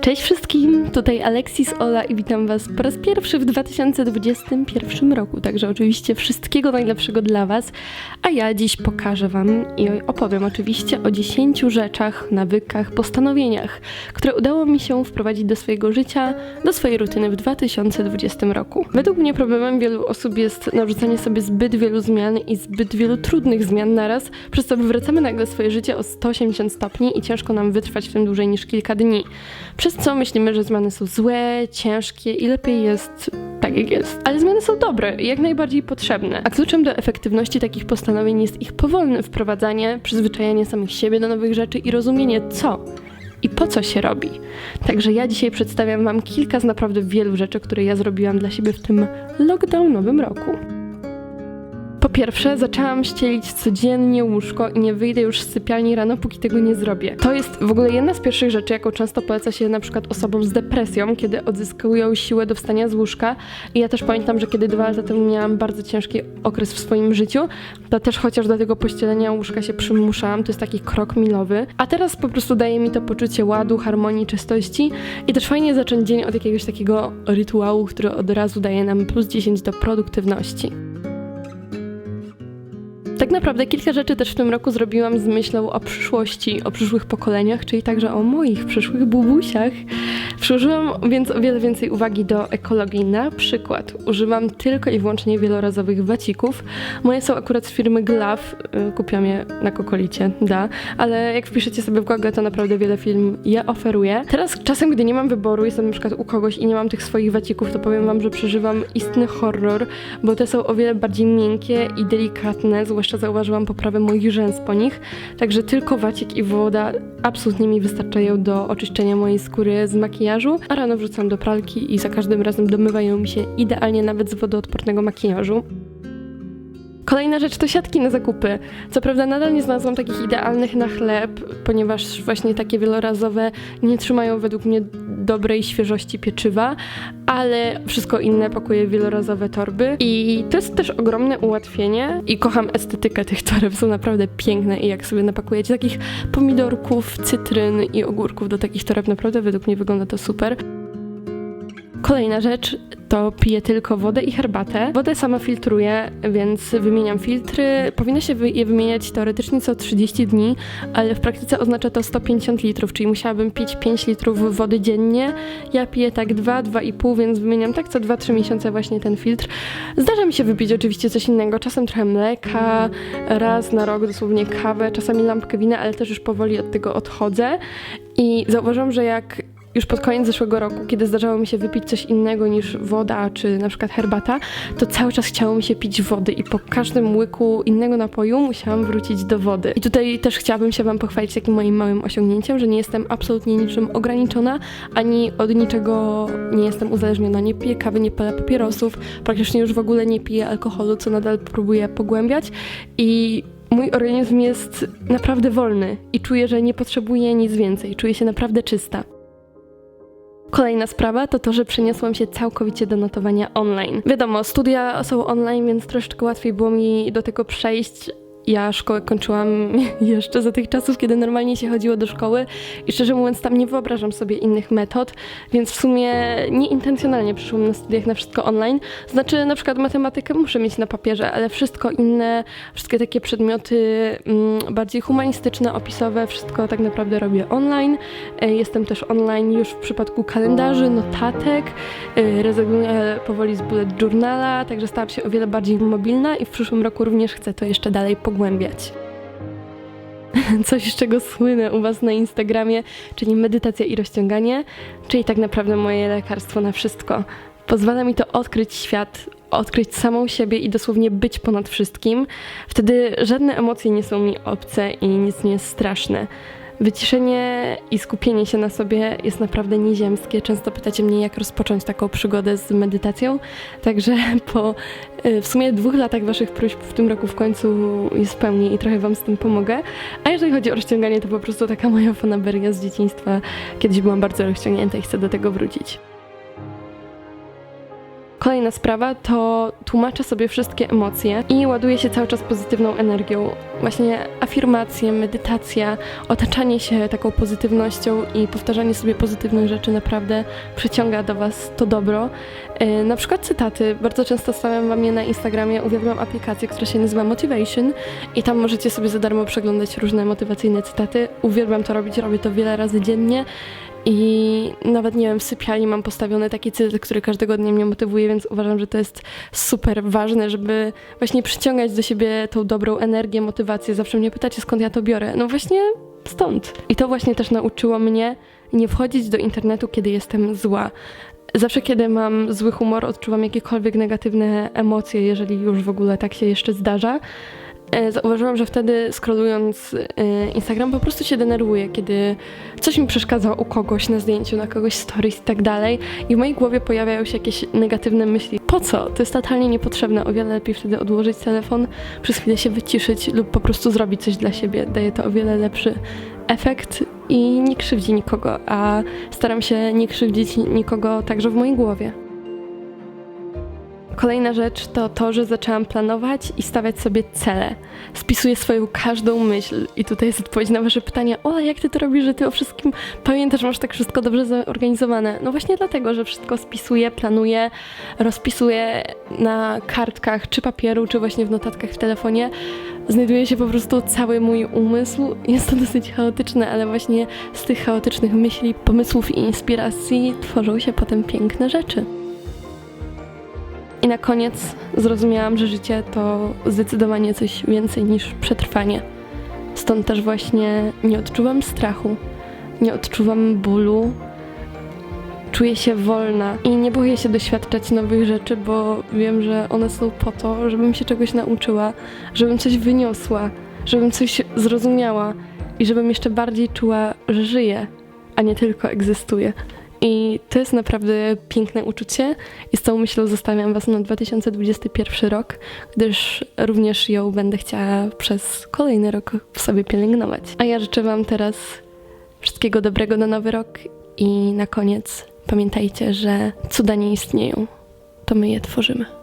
Cześć wszystkim, tutaj Alexis Ola i witam Was po raz pierwszy w 2021 roku. Także oczywiście wszystkiego najlepszego dla Was. A ja dziś pokażę Wam i opowiem oczywiście o 10 rzeczach, nawykach, postanowieniach, które udało mi się wprowadzić do swojego życia, do swojej rutyny w 2020 roku. Według mnie problemem wielu osób jest narzucanie sobie zbyt wielu zmian i zbyt wielu trudnych zmian naraz, przez co wywracamy nagle swoje życie o 180 stopni i ciężko nam wytrwać w tym dłużej niż kilka dni. Przez co myślimy, że zmiany są złe, ciężkie i lepiej jest tak jak jest. Ale zmiany są dobre i jak najbardziej potrzebne. A kluczem do efektywności takich postanowień jest ich powolne wprowadzanie, przyzwyczajanie samych siebie do nowych rzeczy i rozumienie co i po co się robi. Także ja dzisiaj przedstawiam Wam kilka z naprawdę wielu rzeczy, które ja zrobiłam dla siebie w tym lockdownowym roku. Pierwsze, zaczęłam ścielić codziennie łóżko i nie wyjdę już z sypialni rano, póki tego nie zrobię. To jest w ogóle jedna z pierwszych rzeczy, jaką często poleca się na przykład osobom z depresją, kiedy odzyskują siłę do wstania z łóżka. I ja też pamiętam, że kiedy dwa lata temu miałam bardzo ciężki okres w swoim życiu, to też chociaż do tego pościelenia łóżka się przymuszałam, to jest taki krok milowy. A teraz po prostu daje mi to poczucie ładu, harmonii, czystości i też fajnie zacząć dzień od jakiegoś takiego rytuału, który od razu daje nam plus 10 do produktywności. Tak naprawdę kilka rzeczy też w tym roku zrobiłam z myślą o przyszłości, o przyszłych pokoleniach, czyli także o moich przyszłych bubusiach. Przyłożyłam więc o wiele więcej uwagi do ekologii. Na przykład używam tylko i wyłącznie wielorazowych wacików. Moje są akurat z firmy Glav, y, kupiłam je na kokolicie, da, ale jak wpiszecie sobie w Google, to naprawdę wiele firm je oferuje. Teraz czasem, gdy nie mam wyboru, jestem na przykład u kogoś i nie mam tych swoich wacików, to powiem wam, że przeżywam istny horror, bo te są o wiele bardziej miękkie i delikatne, zwłaszcza zauważyłam poprawę moich rzęs po nich, także tylko wacik i woda absolutnie mi wystarczają do oczyszczenia mojej skóry z makijażu, a rano wrzucam do pralki i za każdym razem domywają mi się idealnie nawet z wodoodpornego makijażu. Kolejna rzecz to siatki na zakupy. Co prawda nadal nie znalazłam takich idealnych na chleb, ponieważ właśnie takie wielorazowe nie trzymają według mnie dobrej świeżości pieczywa, ale wszystko inne pakuje w wielorazowe torby i to jest też ogromne ułatwienie i kocham estetykę tych toreb, są naprawdę piękne i jak sobie napakujecie takich pomidorków, cytryn i ogórków do takich toreb, naprawdę według mnie wygląda to super. Kolejna rzecz to piję tylko wodę i herbatę. Wodę sama filtruję, więc wymieniam filtry. Powinno się je wymieniać teoretycznie co 30 dni, ale w praktyce oznacza to 150 litrów, czyli musiałabym pić 5 litrów wody dziennie. Ja piję tak 2, 2,5, więc wymieniam tak co 2-3 miesiące właśnie ten filtr. Zdarza mi się wypić oczywiście coś innego, czasem trochę mleka, raz na rok dosłownie kawę, czasami lampkę wina, ale też już powoli od tego odchodzę. I zauważyłam, że jak już pod koniec zeszłego roku, kiedy zdarzało mi się wypić coś innego niż woda czy na przykład herbata, to cały czas chciało mi się pić wody i po każdym łyku innego napoju musiałam wrócić do wody. I tutaj też chciałabym się Wam pochwalić takim moim małym osiągnięciem, że nie jestem absolutnie niczym ograniczona, ani od niczego nie jestem uzależniona. Nie piję kawy, nie palę papierosów, praktycznie już w ogóle nie piję alkoholu, co nadal próbuję pogłębiać i mój organizm jest naprawdę wolny i czuję, że nie potrzebuję nic więcej. Czuję się naprawdę czysta. Kolejna sprawa to to, że przeniosłam się całkowicie do notowania online. Wiadomo, studia są online, więc troszeczkę łatwiej było mi do tego przejść. Ja szkołę kończyłam jeszcze za tych czasów, kiedy normalnie się chodziło do szkoły i szczerze mówiąc tam nie wyobrażam sobie innych metod, więc w sumie nieintencjonalnie przyszłam na studiach na wszystko online. Znaczy na przykład matematykę muszę mieć na papierze, ale wszystko inne, wszystkie takie przedmioty mm, bardziej humanistyczne, opisowe, wszystko tak naprawdę robię online. E, Jestem też online już w przypadku kalendarzy, notatek, e, rezygnuję powoli z bullet journala, także stałam się o wiele bardziej mobilna i w przyszłym roku również chcę to jeszcze dalej pogłębiać. Coś, z czego słynę u Was na Instagramie, czyli medytacja i rozciąganie, czyli tak naprawdę moje lekarstwo na wszystko. Pozwala mi to odkryć świat, odkryć samą siebie i dosłownie być ponad wszystkim. Wtedy żadne emocje nie są mi obce i nic nie jest straszne. Wyciszenie i skupienie się na sobie jest naprawdę nieziemskie. Często pytacie mnie, jak rozpocząć taką przygodę z medytacją. Także po y, w sumie dwóch latach Waszych próśb w tym roku w końcu je spełnię i trochę Wam z tym pomogę. A jeżeli chodzi o rozciąganie, to po prostu taka moja fanaberia z dzieciństwa. Kiedyś byłam bardzo rozciągnięta i chcę do tego wrócić. Kolejna sprawa to tłumaczę sobie wszystkie emocje i ładuję się cały czas pozytywną energią. Właśnie afirmacje, medytacja, otaczanie się taką pozytywnością i powtarzanie sobie pozytywnych rzeczy naprawdę przyciąga do Was to dobro. E, Na przykład cytaty. Bardzo często stawiam Wam je na Instagramie. Uwielbiam aplikację, która się nazywa Motivation i tam możecie sobie za darmo przeglądać różne motywacyjne cytaty. Uwielbiam to robić, robię to wiele razy dziennie. I nawet nie wiem, w sypialni mam postawiony taki cytat, który każdego dnia mnie motywuje, więc uważam, że to jest super ważne, żeby właśnie przyciągać do siebie tą dobrą energię, motywację. Zawsze mnie pytacie, skąd ja to biorę. No właśnie stąd. I to właśnie też nauczyło mnie nie wchodzić do internetu, kiedy jestem zła. Zawsze, kiedy mam zły humor, odczuwam jakiekolwiek negatywne emocje, jeżeli już w ogóle tak się jeszcze zdarza. E, Zauważyłam, że wtedy scrollując e, Instagram po prostu się denerwuję, kiedy coś mi przeszkadza u kogoś na zdjęciu, na kogoś stories i tak dalej i w mojej głowie pojawiają się jakieś negatywne myśli. Po co? To jest totalnie niepotrzebne. O wiele lepiej wtedy odłożyć telefon, przez chwilę się wyciszyć lub po prostu zrobić coś dla siebie. Daje to o wiele lepszy efekt i nie krzywdzi nikogo, a staram się nie krzywdzić nikogo także w mojej głowie. Kolejna rzecz to to, że zaczęłam planować i stawiać sobie cele. Spisuję swoją każdą myśl i tutaj jest odpowiedź na wasze pytanie, Ola, jak ty to robisz, że ty o wszystkim pamiętasz, masz tak wszystko dobrze zorganizowane? No właśnie dlatego, że wszystko spisuję, planuję, rozpisuję na kartkach, czy papieru, czy właśnie w notatkach w telefonie. Znajduje się po prostu cały mój umysł. Jest to dosyć chaotyczne, ale właśnie z tych chaotycznych myśli, pomysłów i inspiracji tworzą się potem piękne rzeczy. I na koniec zrozumiałam, że życie to zdecydowanie coś więcej niż przetrwanie. Stąd też właśnie nie odczuwam strachu, nie odczuwam bólu. Czuję się wolna i nie boję się doświadczać nowych rzeczy, bo wiem, że one są po to, żebym się czegoś nauczyła, żebym coś wyniosła, żebym coś zrozumiała i żebym jeszcze bardziej czuła, że żyję, a nie tylko egzystuję. I to jest naprawdę piękne uczucie i z tą myślą zostawiam Was na 2021 rok, gdyż również ją będę chciała przez kolejny rok w sobie pielęgnować. A ja życzę Wam teraz wszystkiego dobrego na nowy rok i na koniec pamiętajcie, że cuda nie istnieją, to my je tworzymy.